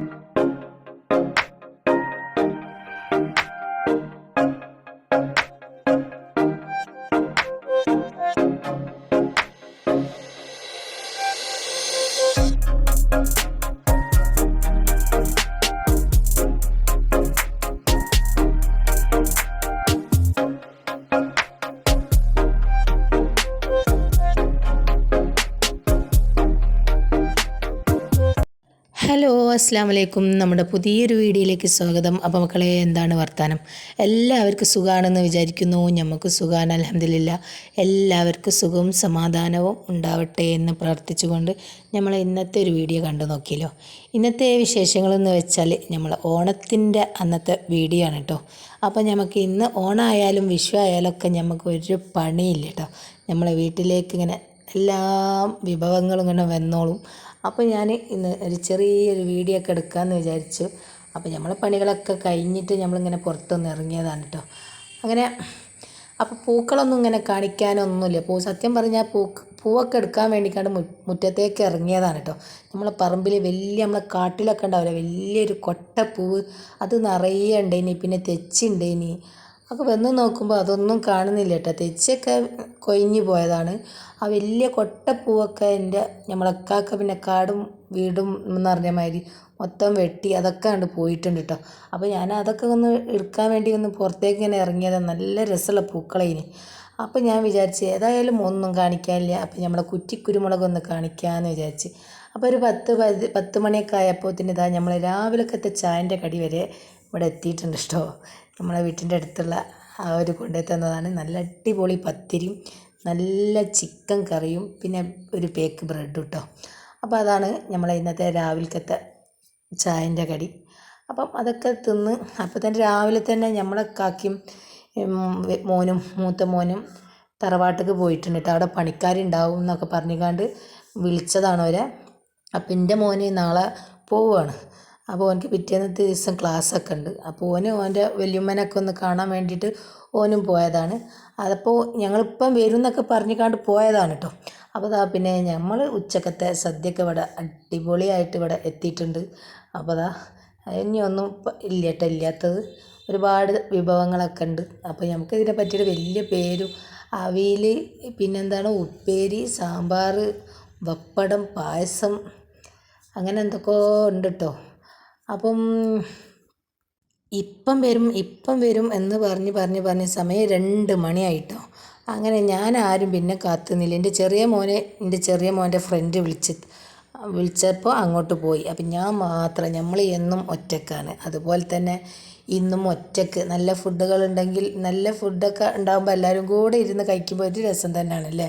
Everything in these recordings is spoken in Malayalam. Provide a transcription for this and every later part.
you ഹലോ അസ്സാം വലൈക്കും നമ്മുടെ പുതിയൊരു വീഡിയോയിലേക്ക് സ്വാഗതം. അപ്പോൾ മക്കളെ എന്താണ് വർത്താനം? എല്ലാവർക്കും സുഖമാണെന്ന് വിചാരിക്കുന്നു. നമുക്ക് സുഖമാണ് അലഹമില്ല എല്ലാവർക്കും സുഖവും സമാധാനവും ഉണ്ടാവട്ടെ എന്ന് പ്രാർത്ഥിച്ചുകൊണ്ട് നമ്മൾ ഇന്നത്തെ ഒരു വീഡിയോ കണ്ടു നോക്കിയല്ലോ. ഇന്നത്തെ വിശേഷങ്ങളെന്ന് വെച്ചാൽ നമ്മൾ ഓണത്തിന്റെ അന്നത്തെ വീഡിയോ ആണ് കേട്ടോ അപ്പോൾ നമുക്ക് ഇന്ന് ഓണമായാലും വിഷു ആയാലും ഒക്കെ നമുക്ക് ഒരു പണിയില്ല കേട്ടോ നമ്മളെ വീട്ടിലേക്ക് ഇങ്ങനെ എല്ലാ വിഭവങ്ങളും ഇങ്ങനെ വന്നോളും. അപ്പോൾ ഞാൻ ഇന്ന് ഒരു ചെറിയൊരു വീഡിയോ ഒക്കെ എടുക്കാമെന്ന് വിചാരിച്ചു. അപ്പോൾ നമ്മളെ പണികളൊക്കെ കഴിഞ്ഞിട്ട് നമ്മളിങ്ങനെ പുറത്തൊന്ന് ഇറങ്ങിയതാണ് കേട്ടോ അങ്ങനെ അപ്പോൾ പൂക്കളൊന്നും ഇങ്ങനെ കാണിക്കാനൊന്നുമില്ല. പൂ സത്യം പറഞ്ഞാൽ പൂ പൂവൊക്കെ എടുക്കാൻ വേണ്ടിക്കാണ്ട് മുറ്റത്തേക്ക് ഇറങ്ങിയതാണ് കേട്ടോ നമ്മളെ പറമ്പിൽ വലിയ നമ്മളെ കാട്ടിലൊക്കെ ഉണ്ടാവില്ല വലിയൊരു കൊട്ടപ്പൂവ് അത് നിറയെ ഉണ്ടേനി. പിന്നെ തെച്ചുണ്ടേനി. ഒക്കെ വന്ന് നോക്കുമ്പോൾ അതൊന്നും കാണുന്നില്ല കേട്ടോ. തെച്ചൊക്കെ കൊഴിഞ്ഞു പോയതാണ്. ആ വലിയ കൊട്ടപ്പൂവൊക്കെ എന്റെ നമ്മളെക്കാക്ക പിന്നെ കാടും വീടും എന്ന് പറഞ്ഞ മാതിരി മൊത്തം വെട്ടി അതൊക്കെ കണ്ട് പോയിട്ടുണ്ട് കേട്ടോ. അപ്പോൾ ഞാൻ അതൊക്കെ ഒന്ന് എടുക്കാൻ വേണ്ടി ഒന്ന് പുറത്തേക്ക് ഇങ്ങനെ ഇറങ്ങിയത്. നല്ല രസമുള്ള പൂക്കളേന്. അപ്പോൾ ഞാൻ വിചാരിച്ച് ഏതായാലും ഒന്നും കാണിക്കാനില്ല. അപ്പോൾ നമ്മളെ കുറ്റിക്കുരുമുളക് ഒന്ന് കാണിക്കാമെന്ന് വിചാരിച്ച്. അപ്പോൾ ഒരു പത്ത് പത് പത്ത് മണിയൊക്കെ ആയപ്പോൾ തന്നെ ഇതാ നമ്മൾ രാവിലക്കത്തെ ചായന്റെ കടി വരെ ഇവിടെ എത്തിയിട്ടുണ്ട് കേട്ടോ. നമ്മളെ വീട്ടിന്റെ അടുത്തുള്ള ആ ഒരു കൊണ്ടുപോയി തന്നതാണ്. നല്ല അടിപൊളി പത്തിരിയും നല്ല ചിക്കൻ കറിയും പിന്നെ ഒരു പേക്ക് ബ്രെഡും കേട്ടോ. അപ്പോൾ അതാണ് നമ്മളെ ഇന്നത്തെ രാവിലത്തെ ചായന്റെ കടി. അപ്പം അതൊക്കെ തിന്ന് അപ്പോൾ തന്നെ രാവിലെ തന്നെ നമ്മളെ കാക്കിയും മോനും മൂത്ത മോനും തറവാട്ടിക്ക് പോയിട്ടുണ്ട് കേട്ടോ. അവിടെ പണിക്കാരുണ്ടാവും എന്നൊക്കെ പറഞ്ഞുകൊണ്ട് വിളിച്ചതാണ് അവരെ. അപ്പം എന്റെ മോന് നാളെ പോവുകയാണ്. അപ്പോൾ ഓനക്ക് പിറ്റേന്നത്തെ ദിവസം ക്ലാസ്സൊക്കെ ഉണ്ട്. അപ്പോൾ ഓന് ഓന്റെ വല്യമ്മനൊക്കെ ഒന്ന് കാണാൻ വേണ്ടിയിട്ട് ഓനും പോയതാണ്. അതപ്പോൾ ഞങ്ങളിപ്പം വരും എന്നൊക്കെ പറഞ്ഞിക്കാണ്ട് പോയതാണ് കേട്ടോ അപ്പോൾ അതാ പിന്നെ നമ്മൾ ഉച്ചക്കത്തെ സദ്യയൊക്കെ ഇവിടെ അടിപൊളിയായിട്ട് ഇവിടെ എത്തിയിട്ടുണ്ട്. അപ്പോൾ അതാ ഇനിയൊന്നും ഇല്ല കേട്ടോ ഇല്ലാത്തത്. ഒരുപാട് വിഭവങ്ങളൊക്കെ ഉണ്ട്. അപ്പോൾ നമുക്ക് ഇതിനെ പറ്റിയിട്ട് വലിയ പേരും അവിയൽ പിന്നെന്താണ് ഉപ്പേരി സാമ്പാർ വപ്പടം പായസം അങ്ങനെ എന്തൊക്കെയോ ഉണ്ട് കേട്ടോ അപ്പം ഇപ്പം വരും ഇപ്പം വരും എന്ന് പറഞ്ഞ് പറഞ്ഞ് പറഞ്ഞ് സമയം രണ്ട് മണിയായിട്ടോ. അങ്ങനെ ഞാൻ ആരും പിന്നെ കാത്തുനിന്നില്ല എന്റെ ചെറിയ മോനെ എന്റെ ചെറിയ മോന്റെ ഫ്രണ്ട് വിളിച്ച് വിളിച്ചപ്പോൾ അങ്ങോട്ട് പോയി. അപ്പം ഞാൻ മാത്രം നമ്മൾ എന്നും ഒറ്റക്കാണ്. അതുപോലെ തന്നെ ഇന്നും ഒറ്റയ്ക്ക്. നല്ല ഫുഡുകൾ ഉണ്ടെങ്കിൽ നല്ല ഫുഡൊക്കെ ഉണ്ടാകുമ്പോൾ എല്ലാവരും കൂടെ ഇരുന്ന് കഴിക്കുമ്പോൾ ഒരു രസം തന്നെയാണ് അല്ലേ?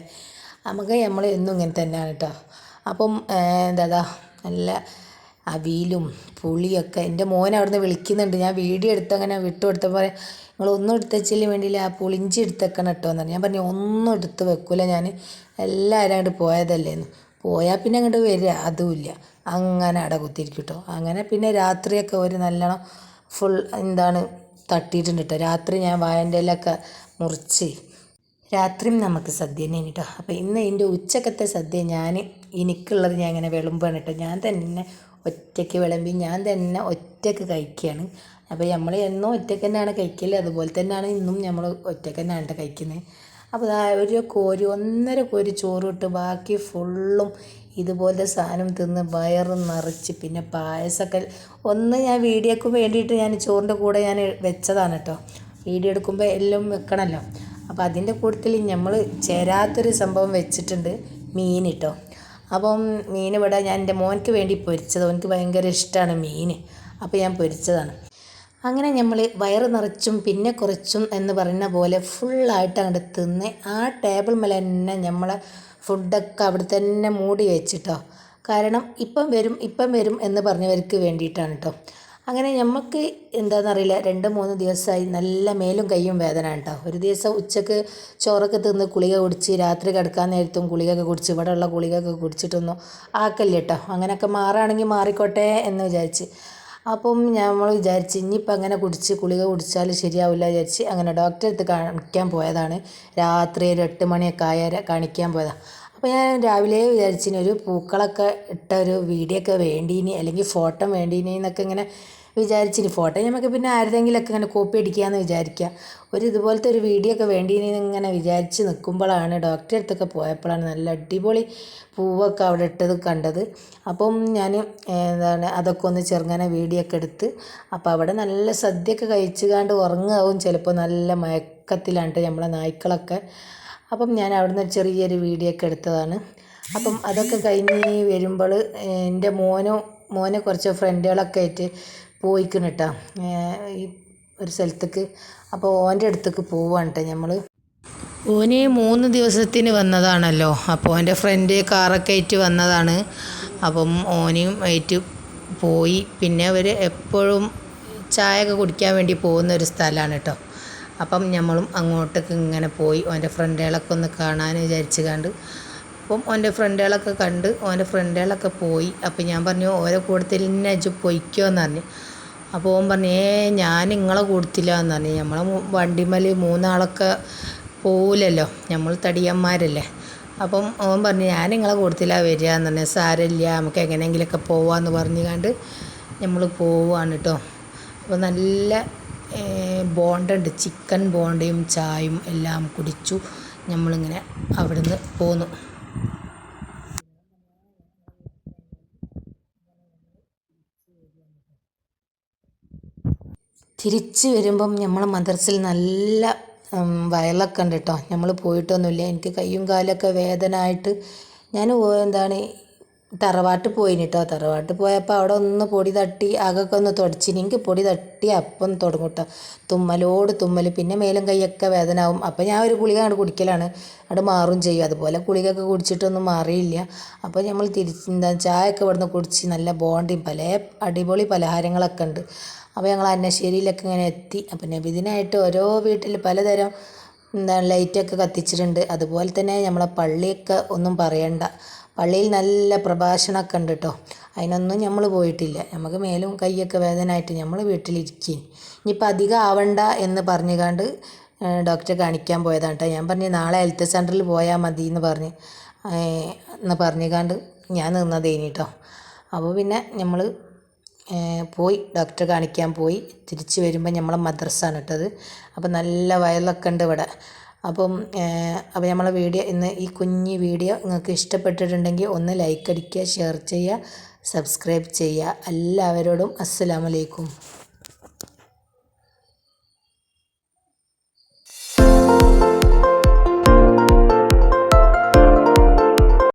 നമുക്ക് നമ്മൾ എന്നും ഇങ്ങനെ തന്നെയാണ് കേട്ടോ. അപ്പം എന്താ നല്ല അവിയലും പുളിയൊക്കെ. എന്റെ മോൻ അവിടുന്ന് വിളിക്കുന്നുണ്ട്. ഞാൻ വീഡിയോ എടുത്ത് അങ്ങനെ വിട്ടു കൊടുത്തപ്പോൾ നിങ്ങൾ ഒന്നും എടുത്തച്ചില്ല വേണ്ടിയില്ല ആ പുളിഞ്ചി എടുത്തേക്കണം കേട്ടോ എന്ന് ഞാൻ പറഞ്ഞു ഒന്നും എടുത്ത് വെക്കൂല ഞാൻ. എല്ലാവരും അങ്ങോട്ട് പോയതല്ലേന്ന്. പോയാൽ പിന്നെ അങ്ങോട്ട് വരിക അതുമില്ല അങ്ങനെ അട കുത്തിയിരിക്കും കേട്ടോ അങ്ങനെ പിന്നെ രാത്രിയൊക്കെ ഒരു നല്ലോണം ഫുൾ എന്താണ് തട്ടിയിട്ടുണ്ട് കേട്ടോ രാത്രി ഞാൻ വായന്റെ ഇലയൊക്കെ മുറിച്ച് രാത്രിയും നമുക്ക് സദ്യ തന്നെ കേട്ടോ അപ്പോൾ ഇന്ന് എന്റെ ഉച്ചക്കത്തെ സദ്യ ഞാൻ എനിക്കുള്ളത് ഞാൻ ഇങ്ങനെ വിളമ്പാണ് കേട്ടോ ഞാൻ തന്നെ ഒറ്റയ്ക്ക് വിളമ്പി ഞാൻ തന്നെ ഒറ്റയ്ക്ക് കഴിക്കുകയാണ് അപ്പോൾ നമ്മൾ എന്നും ഒറ്റയ്ക്ക് തന്നെയാണ് കഴിക്കൽ. അതുപോലെ തന്നെയാണ് ഇന്നും നമ്മൾ ഒറ്റയ്ക്ക് തന്നെയാണ് കഴിക്കുന്നത് അപ്പോൾ ഒരു കോരി ഒന്നര കോരി ചോറ് ഇട്ട് ബാക്കി ഫുള്ളും ഇതുപോലെ സാധനം തിന്ന് വയറ് നിറച്ച് പിന്നെ പായസമൊക്കെ ഒന്ന് ഞാൻ വീഡിയോക്ക് വേണ്ടിയിട്ട് ഞാൻ ചോറിന്റെ കൂടെ ഞാൻ വെച്ചതാണ് കേട്ടോ വീഡിയോ എടുക്കുമ്പോൾ എല്ലാം വെക്കണമല്ലോ അപ്പോൾ അതിന്റെ കൂട്ടത്തിൽ നമ്മൾ ചേരാത്തൊരു സംഭവം വെച്ചിട്ടുണ്ട് മീൻ കേട്ടോ അപ്പം മീൻ ഇവിടെ ഞാൻ എന്റെ മോനക്ക് വേണ്ടി പൊരിച്ചത്. അവനക്ക് ഭയങ്കര ഇഷ്ടമാണ് മീൻ അപ്പോൾ ഞാൻ പൊരിച്ചതാണ്. അങ്ങനെ നമ്മൾ വയറ് നിറച്ചും പിന്നെ കുറച്ചും എന്ന് പറയുന്ന പോലെ ഫുള്ളായിട്ട് അങ്ങോട്ട് തിന്ന് ആ ടേബിൾ മേലെ തന്നെ നമ്മളെ ഫുഡൊക്കെ അവിടെ തന്നെ മൂടി വെച്ചിട്ടോ. കാരണം ഇപ്പം വരും ഇപ്പം വരും എന്ന് പറഞ്ഞവർക്ക് വേണ്ടിയിട്ടാണ് കേട്ടോ അങ്ങനെ നമുക്ക് എന്താണെന്നറിയില്ല രണ്ട് മൂന്ന് ദിവസമായി നല്ല മേലും കൈയും വേദന കേട്ടോ ഒരു ദിവസം ഉച്ചയ്ക്ക് ചോറൊക്കെ തിന്ന് കുളിക കുടിച്ച് രാത്രി കിടക്കാൻ നേരത്തും കുളികയൊക്കെ കുടിച്ച് ഇവിടെയുള്ള കുളികയൊക്കെ കുടിച്ചിട്ടൊന്നും ആക്കല്ല കേട്ടോ അങ്ങനെയൊക്കെ മാറുകയാണെങ്കിൽ മാറിക്കോട്ടെ എന്ന് വിചാരിച്ച്. അപ്പം നമ്മൾ വിചാരിച്ച് ഇനിയിപ്പോൾ അങ്ങനെ കുടിച്ച് കുളിക കുടിച്ചാൽ ശരിയാവില്ല വിചാരിച്ച് അങ്ങനെ ഡോക്ടറെ അടുത്ത് കാണിക്കാൻ പോയതാണ്. രാത്രി ഒരു എട്ട് മണിയൊക്കെ ആയ കാണിക്കാൻ പോയതാണ് അപ്പോൾ ഞാൻ രാവിലെ വിചാരിച്ചിന് ഒരു പൂക്കളൊക്കെ ഇട്ട ഒരു വീഡിയോ ഒക്കെ വേണ്ടീനി അല്ലെങ്കിൽ ഫോട്ടോ വേണ്ടീനി എന്നൊക്കെ ഇങ്ങനെ വിചാരിച്ചിന്. ഫോട്ടോ നമുക്ക് പിന്നെ ആരുടെങ്കിലൊക്കെ ഇങ്ങനെ കോപ്പി അടിക്കാമെന്ന് വിചാരിക്കുക ഒരു ഇതുപോലത്തെ ഒരു വീഡിയോ ഒക്കെ വേണ്ടീനി ഇങ്ങനെ വിചാരിച്ച് നിൽക്കുമ്പോഴാണ് ഡോക്ടറെ അടുത്തൊക്കെ പോയപ്പോഴാണ് നല്ല അടിപൊളി പൂവൊക്കെ അവിടെ ഇട്ടത് കണ്ടത്. അപ്പം ഞാൻ എന്താണ് അതൊക്കെ ഒന്ന് ചെറുങ്ങനെ വീഡിയോ ഒക്കെ എടുത്ത് അപ്പോൾ അവിടെ നല്ല സദ്യയൊക്കെ കഴിച്ചുകാണ്ട് ഉറങ്ങാവും ചിലപ്പോൾ നല്ല മയക്കത്തിലാണ് നമ്മളെ നായ്ക്കളൊക്കെ. അപ്പം ഞാൻ അവിടുന്ന് ചെറിയൊരു വീഡിയോ ഒക്കെ എടുത്തതാണ്. അപ്പം അതൊക്കെ കഴിഞ്ഞ് വരുമ്പോൾ എന്റെ മോനോ മോനെ കുറച്ച് ഫ്രണ്ടുകളൊക്കെ ആയിട്ട് പോയിക്കണം കേട്ടോ ഈ ഒരു സ്ഥലത്തേക്ക്. അപ്പോൾ ഓന്റെ അടുത്തേക്ക് പോവാണ് കേട്ടോ നമ്മൾ ഓന് മൂന്ന് ദിവസത്തിന് വന്നതാണല്ലോ. അപ്പോൾ എന്റെ ഫ്രണ്ട് കാറൊക്കെ ആയിട്ട് വന്നതാണ്. അപ്പം ഓനെയും ആയിട്ട് പോയി. പിന്നെ അവർ എപ്പോഴും ചായ ഒക്കെ കുടിക്കാൻ വേണ്ടി പോകുന്ന ഒരു സ്ഥലമാണ് കേട്ടോ അപ്പം നമ്മളും അങ്ങോട്ടേക്ക് ഇങ്ങനെ പോയി ഓന്റെ ഫ്രണ്ടുകളൊക്കെ ഒന്ന് കാണാൻ വിചാരിച്ച് കണ്ട്. അപ്പം ഓന്റെ ഫ്രണ്ടുകളൊക്കെ കണ്ട് ഓന്റെ ഫ്രണ്ടുകളൊക്കെ പോയി. അപ്പം ഞാൻ പറഞ്ഞു ഓരോ കൂട്ടത്തിൽ തന്നെ അജു പൊയ്ക്കോ എന്ന് പറഞ്ഞു. അപ്പോൾ ഓൻ പറഞ്ഞു ഏ ഞാൻ നിങ്ങളെ കൂടത്തില്ല എന്ന് പറഞ്ഞു. നമ്മളെ വണ്ടിമേൽ മൂന്നാളൊക്കെ പോവില്ലല്ലോ നമ്മൾ തടിയന്മാരല്ലേ. അപ്പം ഓൻ പറഞ്ഞു ഞാൻ നിങ്ങളെ കൂടത്തില്ല വരിക എന്ന് പറഞ്ഞു. സാരമില്ല നമുക്ക് എങ്ങനെയെങ്കിലുമൊക്കെ പോവാമെന്ന് പറഞ്ഞു കണ്ട് നമ്മൾ പോവുകയാണ് കേട്ടോ അപ്പോൾ നല്ല ബോണ്ടുണ്ട്. ചിക്കൻ ബോണ്ടയും ചായയും എല്ലാം കുടിച്ചു. നമ്മളിങ്ങനെ അവിടുന്ന് പോന്നു. തിരിച്ച് വരുമ്പം നമ്മളെ മദർസിൽ നല്ല വയലൊക്കെ ഉണ്ട് കേട്ടോ നമ്മൾ പോയിട്ടൊന്നുമില്ല. എനിക്ക് കയ്യും കാലൊക്കെ വേദനയായിട്ട് ഞാൻ എന്താണ് തറവാട്ട് പോയിന് കേട്ടോ തറവാട്ട് പോയപ്പോൾ അവിടെ ഒന്ന് പൊടി തട്ടി അകൊക്കെ ഒന്ന് തുടച്ചിനെങ്കിൽ പൊടി തട്ടി അപ്പം തുടങ്ങും തുമ്മലോട് തുമ്മൽ പിന്നെ മേലും കൈയൊക്കെ വേദന ആവും അപ്പം ഞാൻ ഒരു ഗുളിക അങ്ങോട്ട് കുടിക്കലാണ്. അവിടെ മാറും ചെയ്യും. അതുപോലെ ഗുളികയൊക്കെ കുടിച്ചിട്ടൊന്നും മാറിയില്ല. അപ്പോൾ നമ്മൾ തിരിച്ച് എന്താ ചായയൊക്കെ ഇവിടുന്ന് കുടിച്ച് നല്ല ബോണ്ടിയും പല അടിപൊളി പലഹാരങ്ങളൊക്കെ ഉണ്ട് അപ്പോൾ ഞങ്ങൾ അന്നശ്ശേരിയിലൊക്കെ ഇങ്ങനെ എത്തി. അപ്പം നബിദിനായിട്ട് ഓരോ വീട്ടിൽ പലതരം എന്താണ് ലൈറ്റൊക്കെ കത്തിച്ചിട്ടുണ്ട്. അതുപോലെ തന്നെ നമ്മളെ പള്ളിയൊക്കെ ഒന്നും പറയണ്ട. പള്ളിയിൽ നല്ല പ്രഭാഷണമൊക്കെ ഉണ്ട് കേട്ടോ അതിനൊന്നും നമ്മൾ പോയിട്ടില്ല. നമുക്ക് മേലും കൈയൊക്കെ വേദനയായിട്ട് നമ്മൾ വീട്ടിലിരിക്കും ഇനിയിപ്പോൾ അധികം ആവണ്ട എന്ന് പറഞ്ഞുകൊണ്ട് ഡോക്ടറെ കാണിക്കാൻ പോയതാണ് കേട്ടോ ഞാൻ പറഞ്ഞു നാളെ ഹെൽത്ത് സെന്ററിൽ പോയാൽ മതി എന്ന് പറഞ്ഞ് എന്ന് പറഞ്ഞുകൊണ്ട് ഞാൻ നിന്നതേനി കേട്ടോ അപ്പോൾ പിന്നെ നമ്മൾ പോയി. ഡോക്ടറെ കാണിക്കാൻ പോയി. തിരിച്ച് വരുമ്പോൾ നമ്മളെ മദ്രസാണ് ഇട്ടത് അപ്പോൾ നല്ല വയലൊക്കെ ഉണ്ട് ഇവിടെ. അപ്പം അപ്പം നമ്മളെ വീഡിയോ ഇന്ന് ഈ കുഞ്ഞി വീഡിയോ നിങ്ങൾക്ക് ഇഷ്ടപ്പെട്ടിട്ടുണ്ടെങ്കിൽ ഒന്ന് ലൈക്ക് അടിക്കുക ഷെയർ ചെയ്യുക സബ്സ്ക്രൈബ് ചെയ്യുക. എല്ലാവരോടും അസ്സലാമലൈക്കും